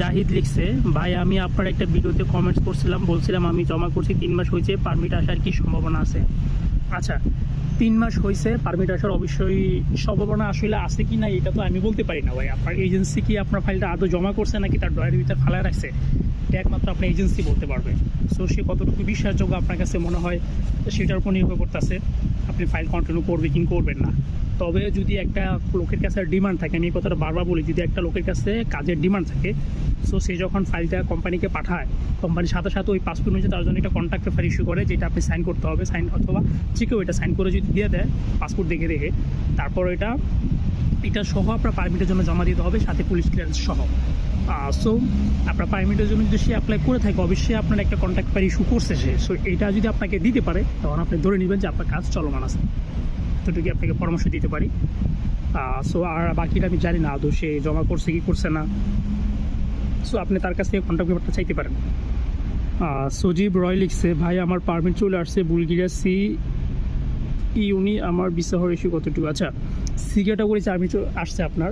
জাহিদ লিখছে, ভাই, আমি আপনার একটা ভিডিওতে কমেন্টস করছিলাম, বলছিলাম আমি জমা করছি, তিন মাস হয়েছে পারমিট আসার কি সম্ভাবনা আছে? আচ্ছা তিন মাস হয়েছে পারমিট আসার অবশ্যই সম্ভাবনা আসলে আছে কি না, এটা তো আমি বলতে পারি না, ভাই। আপনার এজেন্সি কি আপনার ফাইলটা আদৌ জমা করছে নাকি তার ডয়ের ভিতরে ফালা রাখছে? এটা একমাত্র আপনার এজেন্সি বলতে পারবে। সো সে কতটুকু বিশ্বাসযোগ্য আপনার কাছে মনে হয়, সেটার উপর নির্ভর করতেছে। আপনি ফাইল কন্টিনিউ করবে কি করবেন না। তবে যদি একটা লোকের কাছে ডিমান্ড থাকে, আমি কথাটা বারবার বলি, যদি একটা লোকের কাছে কাজের ডিমান্ড থাকে সো সে যখন ফাইলটা কোম্পানিকে পাঠায়, কোম্পানির সাথে সাথে ওই পাসপোর্ট অনুযায়ী তার জন্য একটা কন্ট্যাক্ট পেপার ইস্যু করে, যেটা আপনি সাইন করতে হবে সাইন অথবা যে কেউ এটা সাইন করে যদি দিয়ে দেয়, পাসপোর্ট দেখে দেখে, তারপর এটা এটা সহ আপনার পারমিটের জন্য জমা দিতে হবে, সাথে পুলিশ ক্লিয়ারেন্স সহ। সো আপনার পারমিটের জন্য যদি সে অ্যাপ্লাই করে থাকে, অবশ্যই আপনার একটা কন্ট্যাক্ট পেপার ইস্যু করছে সে। সো এটা যদি আপনাকে দিতে পারে, তখন আপনি ধরে নেবেন যে আপনার কাজ চলমান আছে। এতটুকু আপনাকে পরামর্শ দিতে পারি। সো আর বাকিটা আমি জানি না, আদৌ সে জমা করছে কি করছে না। সো আপনি তার কাছ থেকে কন্ট্যাক্ট পেপারটা চাইতে পারেন। সজীব রয় লিখছে, ভাই, আমার পারমিট চলে আসছে বুলগেরিয়া, সি ইউনি আমার ভিসা ইস্যু কতটুকু? আচ্ছা সি ক্যাটাগরি পারমিট আসছে আপনার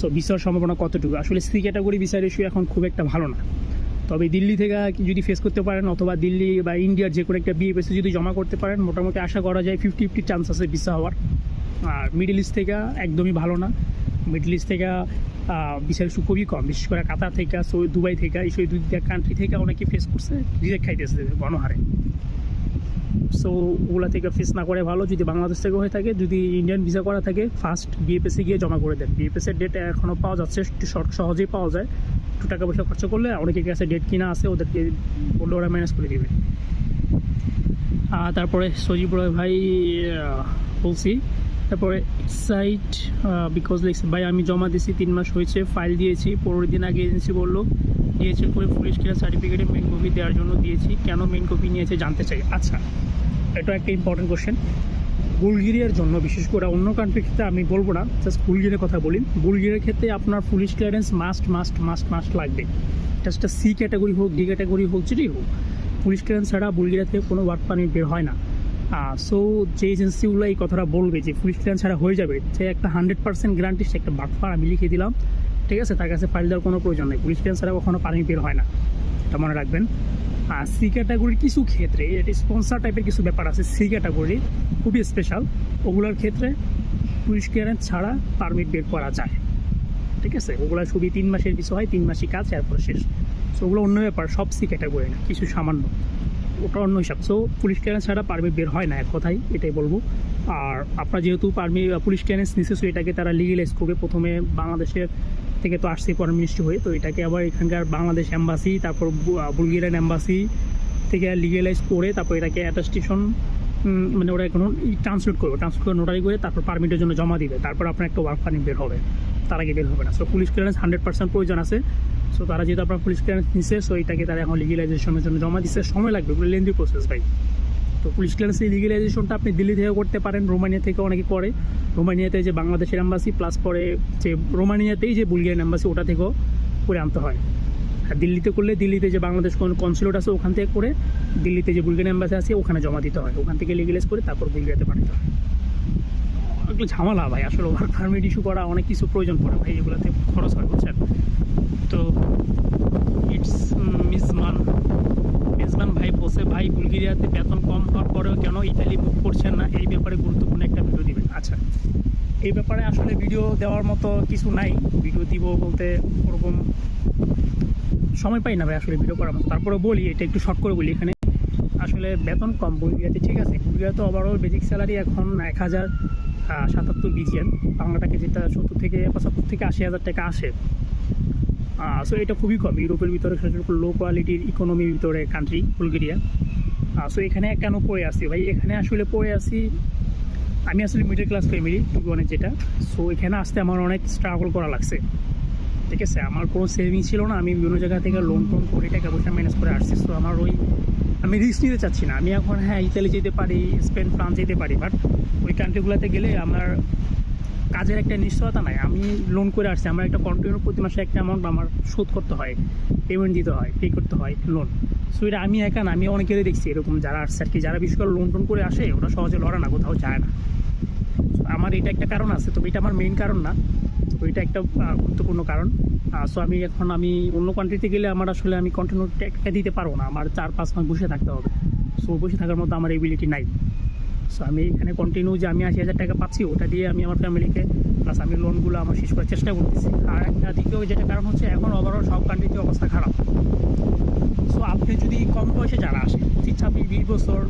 সো ভিসার সম্ভাবনা কতটুকু? আসলে সি ক্যাটাগরি ভিসার ইস্যু এখন খুব একটা ভালো না। তবে দিল্লি থেকে যদি ফেস করতে পারেন অথবা দিল্লি বা ইন্ডিয়ার যে কোনো একটা বিএফএসে যদি জমা করতে পারেন, মোটামুটি আশা করা যায় ফিফটি ফিফটি চান্স আছে ভিসা হওয়ার। আর মিডল ইস্ট থেকে একদমই ভালো না। মিডল ইস্ট থেকে ভিসার ইস্যু খুবই কম। বিশেষ করে কাতার থেকে সো দুবাই থেকে, এই দুই দুইটা কান্ট্রি থেকে অনেকে ফেস করছে রিজেক্ট খাইতেছে গণহারে। সো ওগুলা থেকে ফেস না করে ভালো। যদি বাংলাদেশ থেকে হয়ে থাকে, যদি ইন্ডিয়ান ভিসা করা থাকে ফার্স্ট বিএফএসে গিয়ে জমা করে দেন। বিএফএসের ডেট এখনও পাওয়া যাচ্ছে, একটু শর্ট সহজেই পাওয়া যায়। একটু টাকা পয়সা খরচা করলে অনেকের কাছে ডেট কিনা আছে, ওদেরকে বললে ওরা ম্যানেজ করে দেবে। আর তারপরে সজীব রয় ভাই বলছি, তারপরে এক্সাইট বিকজ লিখছে ভাই আমি জমা দিয়েছি, তিন মাস হয়েছে ফাইল দিয়েছি, পনেরো দিন আগে এজেন্সি বলল, দিয়েছে করে পুলিশ ক্লিয়ার সার্টিফিকেটে মেন কপি দেওয়ার জন্য দিয়েছি, কেন মেন কপি নিয়েছে জানতে চাই। আচ্ছা এটা একটা ইম্পর্টেন্ট কোশ্চেন বুলগেরিয়ার জন্য, বিশেষ করে অন্য কান্ট্রির ক্ষেত্রে আমি বলব না জাস্ট বুলগেরিয়ার কথা বলি। বুলগেরিয়ার ক্ষেত্রে আপনার police clearance must must must must লাগবে। সেটা সি ক্যাটাগরি হোক ডি ক্যাটাগরি হোক, যেটাই হোক পুলিশ ক্লিয়ারেন্স ছাড়া বুলগেরিয়া থেকে কোনো ওয়ার্ক পারমিট বের হয় না। সো যে এজেন্সিগুলো এই কথাটা বলবে যে পুলিশ ক্লিয়ারেন্স ছাড়া হয়ে যাবে, সে একটা হান্ড্রেড পার্সেন্ট গ্যারান্টি সে একটা বাটফার আমি লিখে দিলাম। ঠিক আছে, তার কাছে ফাইল দেওয়ার কোনো প্রয়োজন নেই। পুলিশ ক্লিয়ারেন্স ছাড়া কখনো পারমিট বের হয় না। এটা মনে রাখবেন। আর সি ক্যাটাগরির কিছু ক্ষেত্রে, এটা স্পন্সার টাইপের কিছু ব্যাপার আছে, সি ক্যাটাগরি খুবই স্পেশাল ওগুলোর ক্ষেত্রে পুলিশ ক্লিয়ারেন্স ছাড়া পারমিট বের করা যায়। ঠিক আছে? ওগুলো শুধু তিন মাসের বিষয় হয়, তিন মাসই কাজ, এরপর শেষ। সো ওগুলো অন্য ব্যাপার, সব সি ক্যাটাগরি না কিছু সামান্য। ওটা অন্য হিসাব। সো পুলিশ ক্লিয়ারেন্স ছাড়া পারমিট বের হয় না, এক কথাই এটাই বলব। আর আপনার যেহেতু পারমিট পুলিশ ক্লিয়ারেন্স নিচ্ছে এটাকে তারা লিগেলাইজ করবে। প্রথমে বাংলাদেশের থেকে তো আসছে ফরেন মিনিস্ট্রি হয়ে, তো এটাকে আবার এখানকার বাংলাদেশ অ্যাম্বাসি তারপর বুলগেরিয়ান অ্যাম্বাসি থেকে লিগেলাইজ করে তারপর এটাকে অ্যাটাস্টেশন মানে ওরা এখন ট্রান্সলেট করবে ট্রান্সলেট করে নোটারি করে তারপর পারমিটের জন্য জমা দিবে, তারপর আপনার একটা ওয়ার্ক পারমিট বের হবে, তার আগে বের হবে না। So police clearance hundred percent প্রয়োজন আছে। সো তারা যেহেতু আপনার পুলিশ ক্লিয়ারেন্স নিচ্ছে সো এটাকে তারা এখন লিগেলাইজেশনের জন্য জমা দিচ্ছে সময় লাগবে লেন্দি প্রসেস ভাই। তো পুলিশ ক্লিয়ারেন্স লিগেলাইজেশনটা আপনি দিল্লি থেকে করতে পারেন, রোমানিয়া থেকে অনেকে করে। রোমানিয়াতে যে বাংলাদেশের অ্যাম্বাসি প্লাস পরে যে রোমানিয়াতেই যে বুলগেরিয়ান অ্যাম্বাসি ওটা থেকেও করে আনতে হয়। আর দিল্লিতে করলে দিল্লিতে যে বাংলাদেশ কোন কনসুলেট আছে ওখান থেকে করে দিল্লিতে যে বুলগেরিয়ান অ্যাম্বাসি আছে ওখানে জমা দিতে হয়। ওখান থেকে লিগেলাইজ করে তারপর বুলগেরিয়াতে পাঠাতে হয়। এগুলো ঝামেলা ভাই, আসলে ওয়ার্ক পারমিট ইস্যু করা, অনেক কিছু প্রয়োজন পড়ে ভাই, এগুলোতে খরচ হয়, বুঝছেন? তো ইটস মিসমান মেজবান ভাই বসে, ভাই বুলগেরিয়াতে বেতন কম হওয়ার পরেও কেন ইতালি মুখ করছেন না? এই ব্যাপারে গুরুত্বপূর্ণ একটা ভিডিও দিবেন। আচ্ছা। এই ব্যাপারে আসলে ভিডিও দেওয়ার মতো কিছু নাই। ভিডিও দিব বলতে ওরকম সময় পাই না ভাই আসলে ভিডিও করার মতো। তারপরে বলি, এটা একটু শর্ট করে বলি এখানে। আসলে বেতন কম বুলগেরিয়াতে, ঠিক আছে? বুলগেরিয়াতে ওভারঅল বেসিক স্যালারি এখন এক হাজার সাতাত্তর বিজিএন বাংলাটাকে যেটা সত্তর থেকে পঁচাত্তর থেকে আশি হাজার টাকা আসে। সো এটা খুবই কম। ইউরোপের ভিতরে লো কোয়ালিটির ইকোনমির ভিতরে কান্ট্রি বুলগেরিয়া সো এখানে কেন পড়ে আসি ভাই? এখানে আসলে পড়ে আসি আমি আসলে মিডল ক্লাস ফ্যামিলি জীবনের যেটা। সো এখানে আসতে আমার অনেক স্ট্রাগল করা লাগছে। ঠিক আছে? আমার কোনো সেভিং ছিল না, আমি বিভিন্ন জায়গা থেকে লোন টোন করে টাকা পয়সা ম্যানেজ করে আসছি। সো আমার ওই, আমি রিস্ক নিতে চাচ্ছি না। আমি এখন হ্যাঁ ইতালি যেতে পারি স্পেন ফ্রান্স যেতে পারি বাট ওই কান্ট্রিগুলোতে গেলে আমার কাজের একটা নিশ্চয়তা নাই। আমি লোন করে আসছি, আমার একটা কন্টিনিউ প্রতি মাসে একটা অ্যামাউন্ট আমার শোধ করতে হয় পেমেন্ট দিতে হয় পে করতে হয় লোন সো এটা আমি একা না, আমি অনেকেরই দেখছি এরকম যারা আসছে আর কি, যারা বিশেষ করে লোন টোন করে আসে, ওরা সহজে লড়া না, কোথাও যায় না। আমার এটা একটা কারণ আছে, তবে এটা আমার মেইন কারণ না। তো এটা একটা গুরুত্বপূর্ণ কারণ। সো আমি এখন আমি অন্য কান্ট্রিতে গেলে আমার আসলে আমি কন্টিনিউ দিতে পারব না, আমার চার পাঁচ মাস বসে থাকতে হবে। সো বসে থাকার মতো আমার এবিলিটি নাই। সো আমি এখানে কন্টিনিউ যে আমি আশি হাজার টাকা পাচ্ছি, ওটা দিয়ে আমি আমার ফ্যামিলিকে প্লাস আমি লোনগুলো আমার শেষ করার চেষ্টা করতেছি। আর একটা দ্বিতীয় যেটা কারণ হচ্ছে, এখন ওভারঅল সব কান্ট্রিতে অবস্থা খারাপ। সো আপনি যদি কম বয়সে যারা আসে পঁচিশ ছাব্বিশ, বিশ বছর,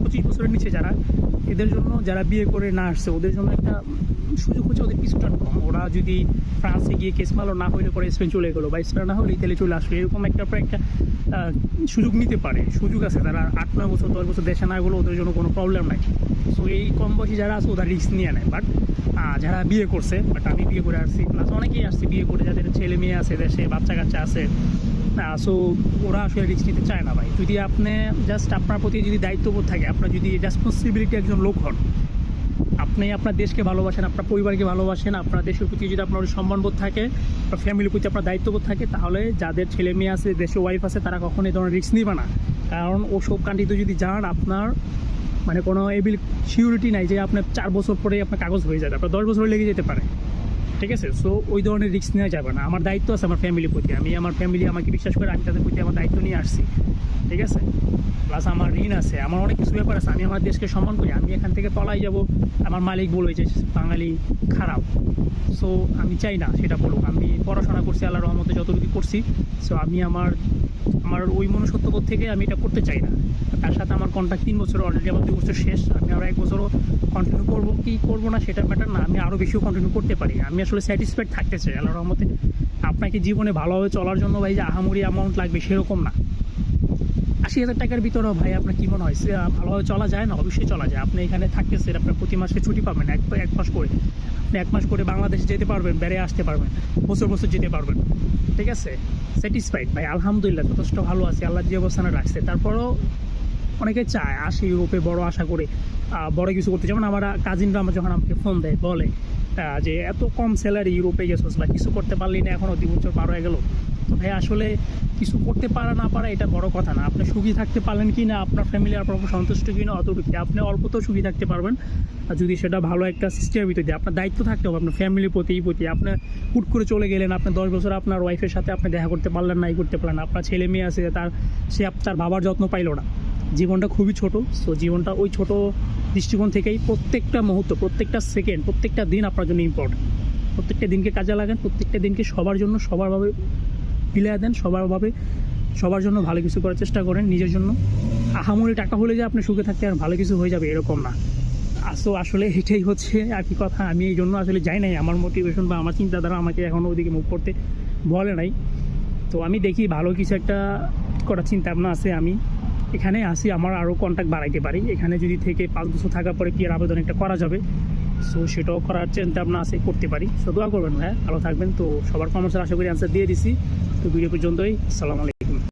পঁচিশ বছরের নিচে যারা, এদের জন্য যারা বিয়ে করে না আসছে, ওদের জন্য একটা সুযোগ হচ্ছে ওদের কিছুটা কম। ওরা যদি ফ্রান্সে গিয়ে কেস মালো না হইলে পরে স্পেন চলে গেলো বা স্পেন না হলে ইতালি চলে আসলো, এরকম একটা পর একটা সুযোগ নিতে পারে। সুযোগ আছে, তারা আট, নয় বছর, দশ বছর দেশে না গেলো ওদের জন্য কোনো প্রবলেম নাই। সো এই কম বয়সী যারা আছে, ওরা রিস্ক নিয়ে নেয়। বাট যারা বিয়ে করছে বাট আমি বিয়ে করে আসছি প্লাস অনেকেই আসছে বিয়ে করে, যাদের ছেলে মেয়ে আছে দেশে, বাচ্চা কাচ্চা আছে। সো ওরা আসলে রিস্ক নিতে চায় না ভাই। যদি আপনি জাস্ট আপনার প্রতি যদি দায়িত্ববোধ থাকে, আপনার যদি রেসপন্সিবিলিটি একজন লোক হন আপনি আপনার দেশকে ভালোবাসেন, আপনার পরিবারকে ভালোবাসেন, আপনার দেশের প্রতি যদি আপনার সম্মানবোধ থাকে, আপনার ফ্যামিলির প্রতি আপনার দায়িত্ববোধ থাকে, তাহলে যাদের ছেলে মেয়ে আছে, দেশে ওয়াইফ আছে, তারা কখনো এই ধরনের রিস্ক নিবে না। কারণ ও সব কান্ট্রিতে যদি যান, আপনার মানে কোনো এবিল সিউরিটি নাই যে আপনার চার বছর পরে আপনার কাগজ হয়ে যাবে, আপনার দশ বছর লেগে যেতে পারে। ঠিক আছে? সো ওই ধরনের রিস্ক নেওয়া যাবে না। আমার দায়িত্ব আছে আমার ফ্যামিলির প্রতি। আমি আমার ফ্যামিলি আমাকে বিশ্বাস করে আমি তাদের প্রতি আমার দায়িত্ব নিয়ে আসছি। ঠিক আছে? প্লাস আমার ঋণ আছে। আমার অনেক কিছু ব্যাপার আছে। আমি আমার দেশকে সম্মান করি। আমি এখান থেকে পলাই যাব। আমার মালিক বলবে যে বাঙালি খারাপ। সো আমি চাই না সেটা বলুক। আমি পড়াশোনা করছি আল্লাহ রহমতে, যতটুকু করছি। সো আমি আমার আমার ওই মনুষ্যত্ববোধ থেকে আমি এটা করতে চাই না। তার সাথে আমার কন্ট্যাক্ট তিন বছর অলরেডি আমার দুই বছর শেষ। আমি আরও এক বছরও কন্টিনিউ করব। কি করব না সেটা ম্যাটার না। আমি আরও বেশিও কন্টিনিউ করতে পারি। আমি আসলে স্যাটিসফাইড থাকতে চাই আল্লাহ রহমতে। আপনাকে জীবনে ভালোভাবে চলার জন্য ভাই যে আহামরি অ্যামাউন্ট লাগবে সেরকম না। আশি হাজার টাকার ভিতরেও ভাই আপনার কি মনে হয়? ভালোভাবে চলা যায় না? অবশ্যই চলা যায়। আপনি এখানে থাকতেছেন, আপনার প্রতি মাসে ছুটি পাবেন, এক এক মাস করে। আপনি এক মাস করে বাংলাদেশে যেতে পারবেন, বেড়ে আসতে পারবেন, বছর বছর যেতে পারবেন। ঠিক আছে? স্যাটিসফাইড ভাই, আলহামদুলিল্লাহ, যথেষ্ট ভালো আছে, আল্লাহ যে অবস্থানে রাখছে। তারপরও অনেকে চায়, আসে ইউরোপে, বড় আশা করে বড় কিছু করতে। যেমন আমার কাজিনরা আমার যখন আমাকে ফোন দেয়, বলে যে এত কম স্যালারি ইউরোপে গেছোস বা কিছু করতে পারলি না এখনও দুই বছর পার হয়ে গেল। তো ভাই, আসলে কিছু করতে পারা না পারা এটা বড় কথা না। আপনি সুখী থাকতে পারলেন কি না, আপনার ফ্যামিলি আপনার উপর সন্তুষ্ট কি না, অতটুকু আপনি অল্পতেও সুখী থাকতে পারবেন। আর যদি সেটা ভালো একটা সিস্টেমের ভিতরে দিয়ে আপনার দায়িত্ব থাকতে হবে, আপনার ফ্যামিলির প্রতি, এই প্রতি। আপনি হুট করে চলে গেলেন আপনার দশ বছর আপনার ওয়াইফের সাথে আপনি দেখা করতে পারলেন না, এই করতে পারলেন আপনার ছেলে মেয়ে আছে, তার, সে তার বাবার যত্ন পাইলো না। জীবনটা খুবই ছোট সো জীবনটা ওই ছোট দৃষ্টিকোণ থেকেই প্রত্যেকটা মুহূর্ত, প্রত্যেকটা সেকেন্ড প্রত্যেকটা দিন আপনার জন্য ইম্পর্টেন্ট প্রত্যেকটা দিনকে কাজে লাগান, প্রত্যেকটা দিনকে সবার জন্য সবারভাবে মিলিয়ে দেন, সবারভাবে সবার জন্য ভালো কিছু করার চেষ্টা করেন নিজের জন্য। আহামরি টাকা হলে যে আপনি সুখে থাকতে আর ভালো কিছু হয়ে যাবে এরকম না। আসো আসলে এটাই হচ্ছে আর কি কথা, আমি এই জন্য আসলে যাই নাই, আমার মোটিভেশন বা আমার চিন্তাধারা আমাকে এখনও ওইদিকে মুভ করতে বলে নাই। তো আমি দেখি ভালো কিছু একটা করার চিন্তা ভাবনা আছে আমি। এখানে আসি, আমার আরও কন্ট্যাক্ট বাড়াইতে পারি। এখানে যদি থেকে পাঁচ বছর থাকার পরে পিয়ার আবেদন একটা করা যাবে? সো সেটাও করার চিন্তা ভাবনা আছে, করতে পারি। সো দোয়া করবেন ভাই ভালো থাকবেন। তো সবার কমেন্টসের আশা করি অ্যান্সার দিয়ে দিছি। তো ভিডিও পর্যন্তই, আসসালামু আলাইকুম।